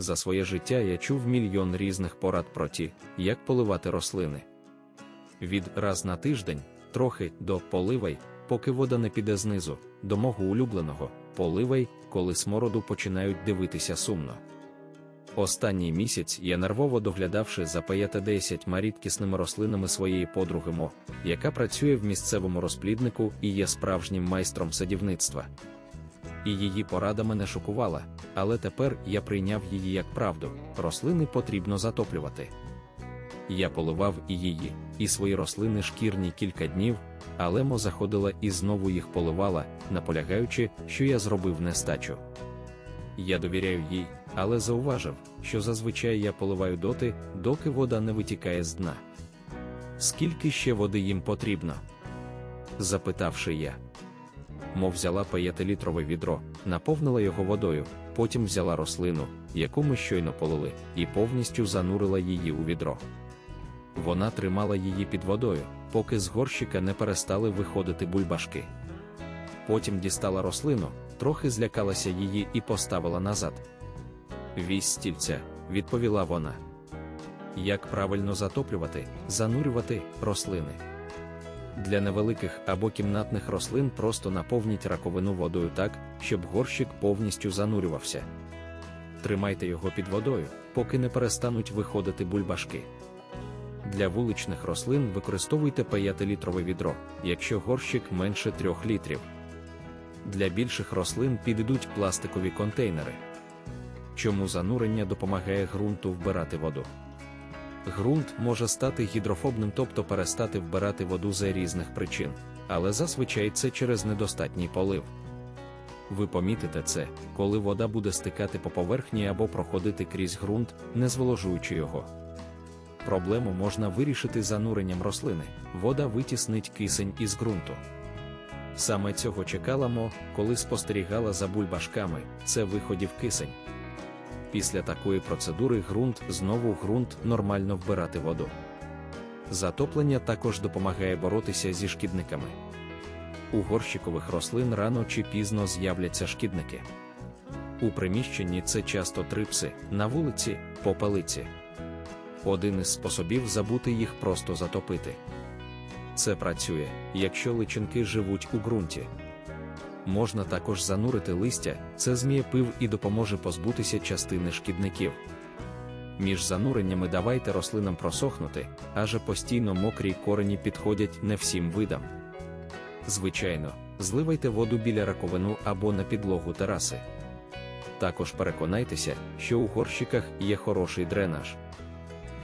За своє життя я чув мільйон різних порад про ті, як поливати рослини. Від раз на тиждень, трохи до поливай, поки вода не піде знизу, до мого улюбленого поливай, коли смороду починають дивитися сумно. Останній місяць я нервово доглядавши за 50 рідкісними рослинами своєї подруги Мо, яка працює в місцевому розпліднику і є справжнім майстром садівництва. І її порада мене шокувала, але тепер я прийняв її як правду: рослини потрібно затоплювати. Я поливав і її, і свої рослини шкірні кілька днів, але Мо заходила і знову їх поливала, наполягаючи, що я зробив нестачу. Я довіряю їй, але зауважив, що зазвичай я поливаю доти, доки вода не витікає з дна. Скільки ще води їм потрібно? запитавши я. Мов взяла 5-літрове відро, наповнила його водою, потім взяла рослину, яку ми щойно полили, і повністю занурила її у відро. Вона тримала її під водою, поки з горщика не перестали виходити бульбашки. Потім дістала рослину, трохи злякалася її і поставила назад. Вісь стільця, відповіла вона. Як правильно затоплювати, занурювати рослини? Для невеликих або кімнатних рослин просто наповніть раковину водою так, щоб горщик повністю занурювався. Тримайте його під водою, поки не перестануть виходити бульбашки. Для вуличних рослин використовуйте 5-літрове відро, якщо горщик менше 3 літрів. Для більших рослин підійдуть пластикові контейнери. Чому занурення допомагає ґрунту вбирати воду? Ґрунт може стати гідрофобним, тобто перестати вбирати воду за різних причин, але зазвичай це через недостатній полив. Ви помітите це, коли вода буде стикати по поверхні або проходити крізь ґрунт, не зволожуючи його. Проблему можна вирішити зануренням рослини, вода витіснить кисень із ґрунту. Саме цього чекала Мо, коли спостерігала за бульбашками, це виходів кисень. Після такої процедури ґрунт знову ґрунт нормально вбирати воду. Затоплення також допомагає боротися зі шкідниками. У горщикових рослин рано чи пізно з'являться шкідники. У приміщенні це часто трипси, на вулиці попелиці. Один із способів забути їх просто затопити. Це працює, якщо личинки живуть у ґрунті. Можна також занурити листя, це змієпив і допоможе позбутися частини шкідників. Між зануреннями давайте рослинам просохнути, адже постійно мокрі корені підходять не всім видам. Звичайно, зливайте воду біля раковину або на підлогу тераси. Також переконайтеся, що у горщиках є хороший дренаж,